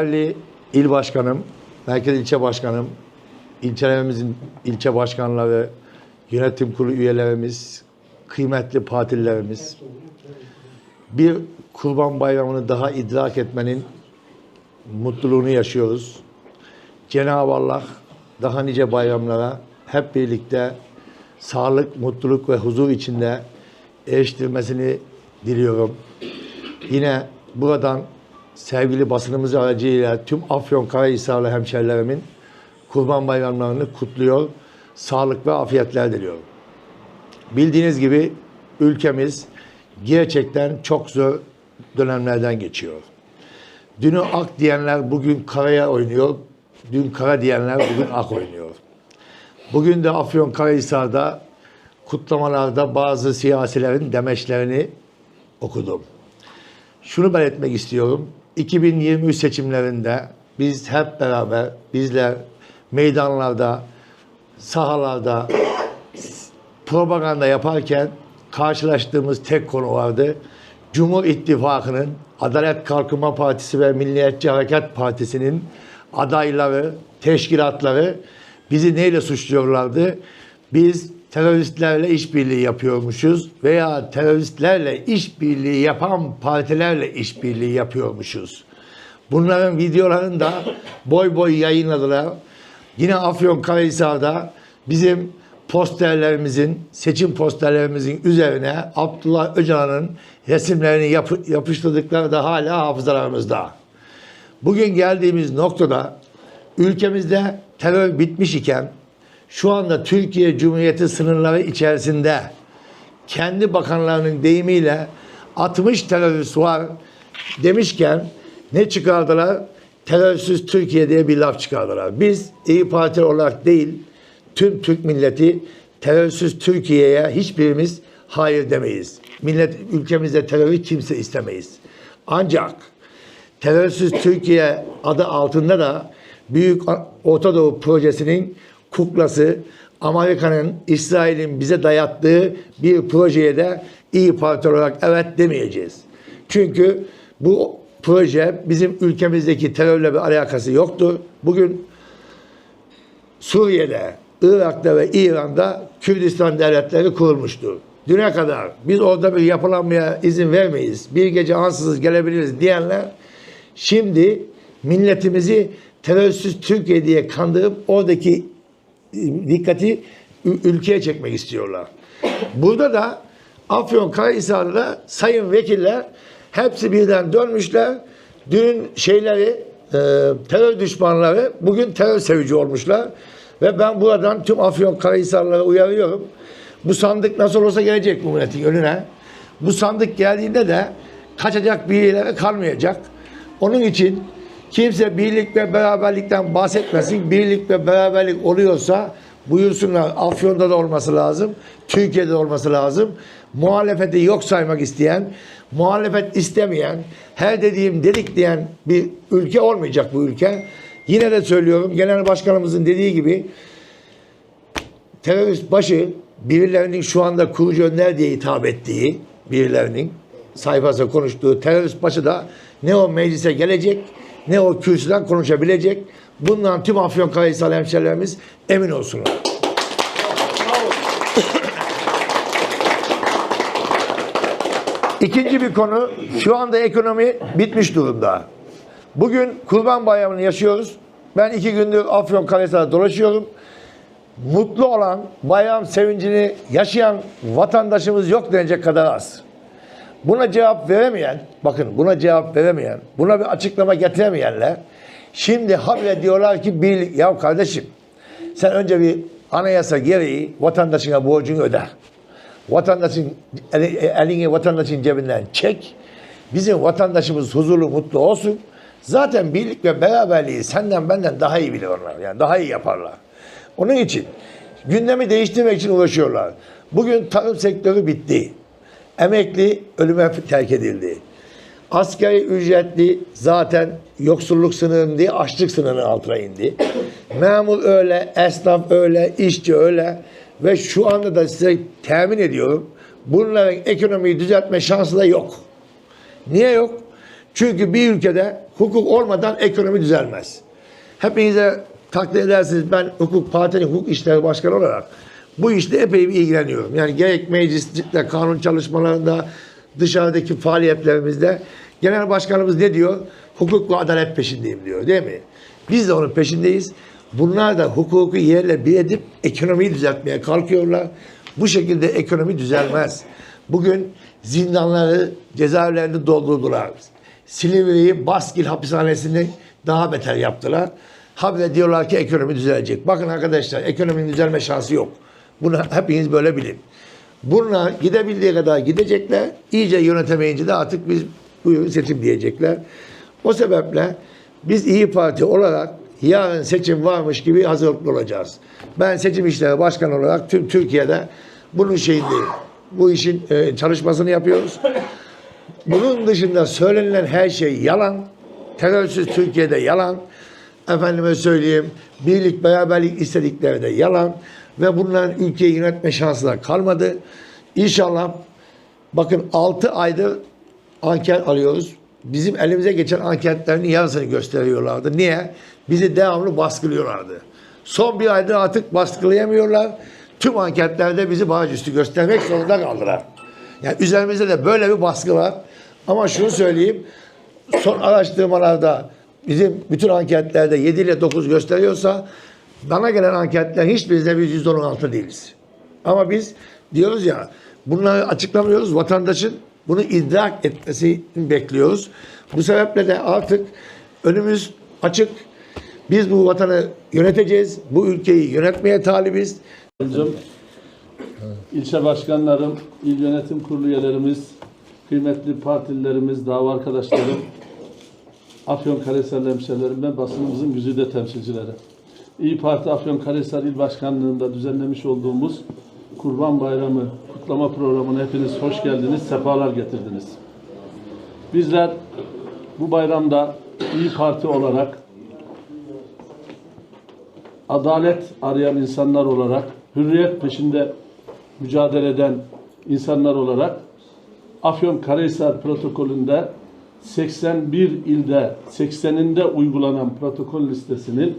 Değerli il başkanım, merkez ilçe başkanım, ilçelerimizin ilçe başkanları, yönetim kurulu üyelerimiz, kıymetli partililerimiz, bir kurban bayramını daha idrak etmenin mutluluğunu yaşıyoruz. Cenab-ı Allah daha nice bayramlara hep birlikte sağlık, mutluluk ve huzur içinde eriştirmesini diliyorum. Yine buradan sevgili basınımız aracıyla tüm Afyonkarahisarlı hemşerilerimin Kurban Bayramlarını kutluyor. Sağlık ve afiyetler diliyorum. Bildiğiniz gibi ülkemiz gerçekten çok zor dönemlerden geçiyor. Dünü ak diyenler bugün karaya oynuyor. Dün kara diyenler bugün ak oynuyor. Bugün de Afyonkarahisar'da kutlamalarda bazı siyasilerin demeçlerini okudum. Şunu belirtmek istiyorum. 2023 seçimlerinde biz hep beraber, bizler meydanlarda, sahalarda propaganda yaparken karşılaştığımız tek konu vardı. Cumhur İttifakı'nın Adalet Kalkınma Partisi ve Milliyetçi Hareket Partisi'nin adayları, teşkilatları bizi neyle suçluyorlardı? Biz teröristlerle işbirliği yapıyormuşuz veya teröristlerle işbirliği yapan partilerle işbirliği yapıyormuşuz. Bunların videolarını da boy boy yayınladılar. Yine Afyonkarahisar'da bizim posterlerimizin, seçim posterlerimizin üzerine Abdullah Öcalan'ın resimlerini yapı- yapıştırdıkları da hala hafızalarımızda. Bugün geldiğimiz noktada ülkemizde terör bitmiş iken şu anda Türkiye Cumhuriyeti sınırları içerisinde kendi bakanlarının deyimiyle 60 terörist var demişken ne çıkardılar? Terörsüz Türkiye diye bir laf çıkardılar. Biz İyi Parti olarak değil, tüm Türk milleti terörsüz Türkiye'ye hiçbirimiz hayır demeyiz. Millet ülkemizde terörü kimse istemeyiz. Ancak Terörsüz Türkiye adı altında da Büyük Orta Doğu Projesi'nin kuklası Amerika'nın, İsrail'in bize dayattığı bir projeye de iyi Parti olarak evet demeyeceğiz. Çünkü bu proje bizim ülkemizdeki terörle bir alakası yoktur. Bugün Suriye'de, Irak'ta ve İran'da Kürdistan devletleri kurulmuştur. Düne kadar biz orada bir yapılanmaya izin vermeyiz. Bir gece ansızız gelebiliriz diyenler şimdi milletimizi terörsüz Türkiye diye kandırıp oradaki dikkati ülkeye çekmek istiyorlar. Burada da Afyonkarahisar'da sayın vekiller hepsi birden dönmüşler. Dün şeyleri e, terör düşmanları bugün terör sevici olmuşlar. Ve ben buradan tüm Afyonkarahisarlara uyarıyorum. Bu sandık nasıl olsa gelecek bu milletin önüne. Bu sandık geldiğinde de kaçacak bir yere kalmayacak. Onun için kimse birlik ve beraberlikten bahsetmesin. Birlik ve beraberlik oluyorsa buyursunlar Afyon'da da olması lazım. Türkiye'de de olması lazım. Muhalefeti yok saymak isteyen, muhalefet istemeyen, her dediğim dedik diyen bir ülke olmayacak bu ülke. Yine de söylüyorum genel başkanımızın dediği gibi terörist başı birilerinin şu anda kurucu önler diye hitap ettiği birilerinin sayfasında konuştuğu terörist başı da ne o meclise gelecek ne o kürsüden konuşabilecek. Bundan tüm Afyonkarahisar hemşehrilerimiz emin olsunlar. İkinci bir konu şu anda ekonomi bitmiş durumda. Bugün Kurban Bayramı'nı yaşıyoruz. Ben iki gündür Afyonkarahisar'da dolaşıyorum. Mutlu olan, bayram sevincini yaşayan vatandaşımız yok denecek kadar az. Buna cevap veremeyen, bakın buna cevap veremeyen, buna bir açıklama getiremeyenler şimdi habire diyorlar ki bir, ya kardeşim sen önce bir anayasa gereği vatandaşına borcunu öde. Vatandaşın eli- elini vatandaşın cebinden çek. Bizim vatandaşımız huzurlu, mutlu olsun. Zaten birlik ve beraberliği senden benden daha iyi biliyorlar. Yani daha iyi yaparlar. Onun için gündemi değiştirmek için uğraşıyorlar. Bugün tarım sektörü bitti. Emekli ölüme terk edildi. Asgari ücretli zaten yoksulluk sınırının değil açlık sınırının altına indi. Memur öyle, esnaf öyle, işçi öyle ve şu anda da size temin ediyorum bunların ekonomiyi düzeltme şansı da yok. Niye yok? Çünkü bir ülkede hukuk olmadan ekonomi düzelmez. Hepinize takdir edersiniz ben hukuk partinin hukuk işleri başkanı olarak bu işte epey bir ilgileniyorum. Yani gerek mecliste, kanun çalışmalarında, dışarıdaki faaliyetlerimizde genel başkanımız ne diyor? Hukuk ve adalet peşindeyim diyor değil mi? Biz de onun peşindeyiz. Bunlar da hukuku yerle bir edip ekonomiyi düzeltmeye kalkıyorlar. Bu şekilde ekonomi düzelmez. Bugün zindanları, cezaevlerini doldurdular. Silivri'yi Baskil hapishanesini daha beter yaptılar. Habire diyorlar ki ekonomi düzelecek. Bakın arkadaşlar ekonominin düzelme şansı yok. Bunu hepiniz böyle bilin. Bunlar gidebildiği kadar gidecekler. İyice yönetemeyince de artık biz buyurun seçim diyecekler. O sebeple biz İyi Parti olarak yarın seçim varmış gibi hazırlıklı olacağız. Ben seçim işleri başkanı olarak tüm Türkiye'de bunun şeyindeyim. Bu işin e, çalışmasını yapıyoruz. Bunun dışında söylenilen her şey yalan. Terörsüz Türkiye'de yalan. Efendime söyleyeyim birlik beraberlik istedikleri de yalan. Ve bunların ülkeyi yönetme şansı da kalmadı. İnşallah bakın 6 aydır anket alıyoruz. Bizim elimize geçen anketlerin yarısını gösteriyorlardı. Niye? Bizi devamlı baskılıyorlardı. Son bir aydır artık baskılayamıyorlar. Tüm anketlerde bizi baraj üstü göstermek zorunda kaldılar. Yani üzerimizde de böyle bir baskı var. Ama şunu söyleyeyim. Son araştırmalarda bizim bütün anketlerde 7 ile 9 gösteriyorsa bana gelen anketler hiçbirinde biz %10'un altı değiliz. Ama biz diyoruz ya bunları açıklamıyoruz. Vatandaşın bunu idrak etmesini bekliyoruz. Bu sebeple de artık önümüz açık. Biz bu vatanı yöneteceğiz. Bu ülkeyi yönetmeye talibiz. Hocam, ilçe başkanlarım, il yönetim kurulu üyelerimiz, kıymetli partililerimiz, dava arkadaşlarım, Afyonkarahisarlı hemşehrilerim ve basınımızın güzide temsilcileri. İyi Parti Afyonkarahisar İl Başkanlığı'nda düzenlemiş olduğumuz Kurban Bayramı kutlama programına hepiniz hoş geldiniz, sefalar getirdiniz. Bizler bu bayramda İyi Parti olarak adalet arayan insanlar olarak, hürriyet peşinde mücadele eden insanlar olarak Afyonkarahisar protokolünde 81 ilde 80'inde uygulanan protokol listesinin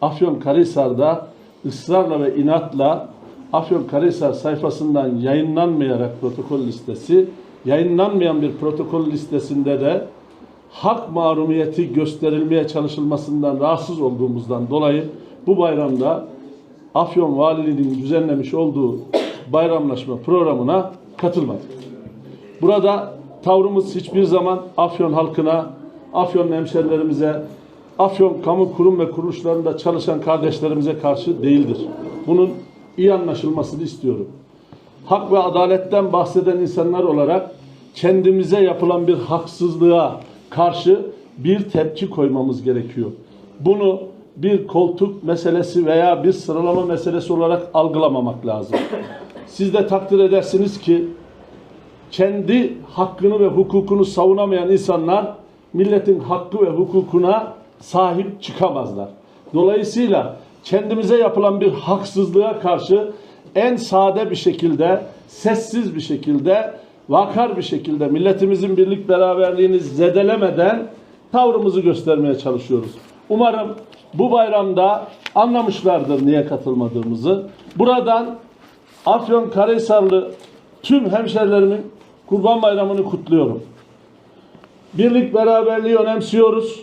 Afyonkarahisar'da ısrarla ve inatla Afyonkarahisar sayfasından yayınlanmayarak protokol listesi, yayınlanmayan bir protokol listesinde de hak mahrumiyeti gösterilmeye çalışılmasından rahatsız olduğumuzdan dolayı bu bayramda Afyon Valiliği'nin düzenlemiş olduğu bayramlaşma programına katılmadık. Burada tavrımız hiçbir zaman Afyon halkına, Afyon hemşerilerimize, Afyon kamu kurum ve kuruluşlarında çalışan kardeşlerimize karşı değildir. Bunun iyi anlaşılmasını istiyorum. Hak ve adaletten bahseden insanlar olarak kendimize yapılan bir haksızlığa karşı bir tepki koymamız gerekiyor. Bunu bir koltuk meselesi veya bir sıralama meselesi olarak algılamamak lazım. Siz de takdir edersiniz ki kendi hakkını ve hukukunu savunamayan insanlar milletin hakkı ve hukukuna sahip çıkamazlar. Dolayısıyla kendimize yapılan bir haksızlığa karşı en sade bir şekilde, sessiz bir şekilde, vakar bir şekilde milletimizin birlik beraberliğini zedelemeden tavrımızı göstermeye çalışıyoruz. Umarım bu bayramda anlamışlardır niye katılmadığımızı. Buradan Afyon Karahisarlı tüm hemşerilerimin Kurban Bayramı'nı kutluyorum. Birlik beraberliği önemsiyoruz.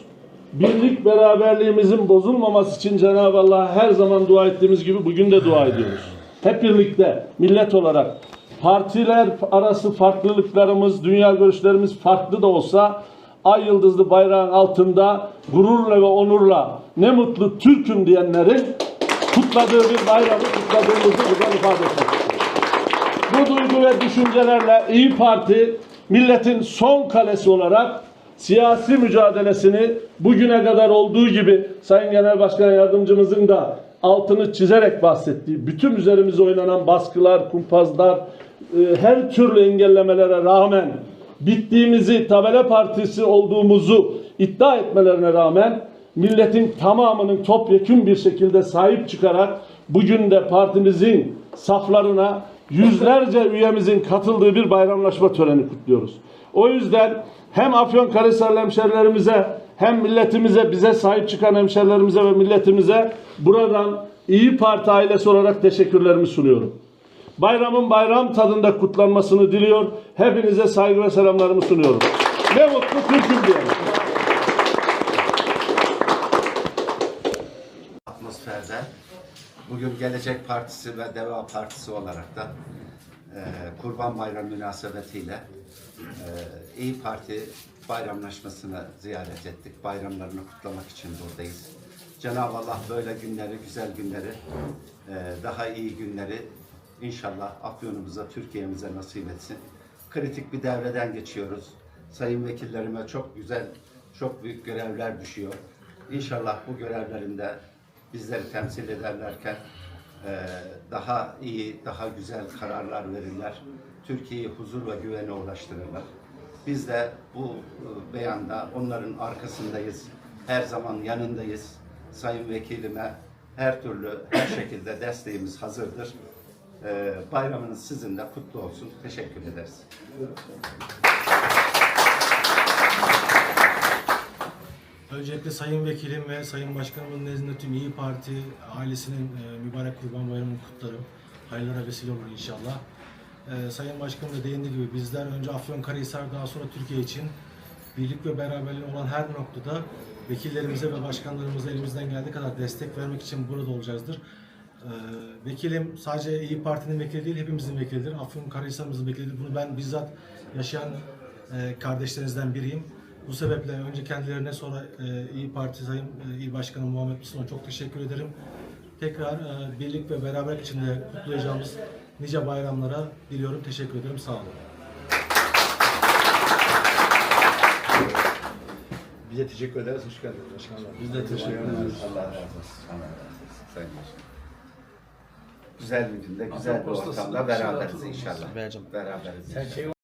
Birlik beraberliğimizin bozulmaması için Cenab-ı Allah'a her zaman dua ettiğimiz gibi bugün de dua ediyoruz. Hep birlikte millet olarak partiler arası farklılıklarımız, dünya görüşlerimiz farklı da olsa ay yıldızlı bayrağın altında gururla ve onurla ne mutlu Türk'üm diyenlerin kutladığı bir bayramı kutladığımızı buradan ifade etmek bu duygu ve düşüncelerle İyi Parti milletin son kalesi olarak siyasi mücadelesini bugüne kadar olduğu gibi Sayın Genel Başkan Yardımcımızın da altını çizerek bahsettiği bütün üzerimize oynanan baskılar, kumpazlar, e, her türlü engellemelere rağmen bittiğimizi, tabela partisi olduğumuzu iddia etmelerine rağmen milletin tamamının topyekun bir şekilde sahip çıkarak bugün de partimizin saflarına yüzlerce üyemizin katıldığı bir bayramlaşma töreni kutluyoruz. O yüzden hem Afyonkarahisarlı hemşerilerimize hem milletimize bize sahip çıkan hemşerilerimize ve milletimize buradan İyi Parti ailesi olarak teşekkürlerimi sunuyorum. Bayramın bayram tadında kutlanmasını diliyor. Hepinize saygı ve selamlarımı sunuyorum. Ne mutlu Türk'üm diyorum. atmosferde bugün Gelecek Partisi ve Deva Partisi olarak da e, Kurban Bayramı münasebetiyle e, İyi Parti bayramlaşmasını ziyaret ettik. Bayramlarını kutlamak için buradayız. Cenab-ı Allah böyle günleri, güzel günleri, e, daha iyi günleri inşallah Afyonumuza, Türkiye'mize nasip etsin. Kritik bir devreden geçiyoruz. Sayın vekillerime çok güzel, çok büyük görevler düşüyor. İnşallah bu görevlerinde bizleri temsil ederlerken eee, daha iyi, daha güzel kararlar verirler. Türkiye'yi huzur ve güvene ulaştırırlar. Biz de bu e, beyanda onların arkasındayız. Her zaman yanındayız. Sayın Vekilime her türlü, her şekilde desteğimiz hazırdır. Eee, bayramınız sizin de kutlu olsun. Teşekkür ederiz. Öncelikle Sayın Vekilim ve Sayın Başkanımın nezdinde tüm İyi Parti ailesinin e, mübarek Kurban Bayramı'nı kutlarım. Hayırlara vesile olur inşallah. E, Sayın Başkanım da değindiği gibi bizler önce Afyonkarahisar daha sonra Türkiye için birlik ve beraberliği olan her noktada vekillerimize ve başkanlarımıza elimizden geldiği kadar destek vermek için burada olacağızdır. E, vekilim sadece İyi Parti'nin vekili değil, hepimizin vekilidir. Afyonkarahisar'ımızın vekilidir. Bunu ben bizzat yaşayan kardeşlerinizden biriyim. Bu sebeple önce kendilerine sonra e, İyi Parti Sayın e, İl Başkanı Muhammed Muslu'na çok teşekkür ederim. Tekrar e, birlik ve beraberlik içinde kutlayacağımız nice bayramlara diliyorum. Teşekkür ederim. Sağ olun. Bize teşekkür ederiz. Hoş geldiniz başkanlar. Biz de teşekkür ederiz. Allah razı olsun. Allah razı olsun. Sayın Başkanım. Güzel bir günde, güzel bir ortamda beraberiz inşallah. Beraberiz inşallah.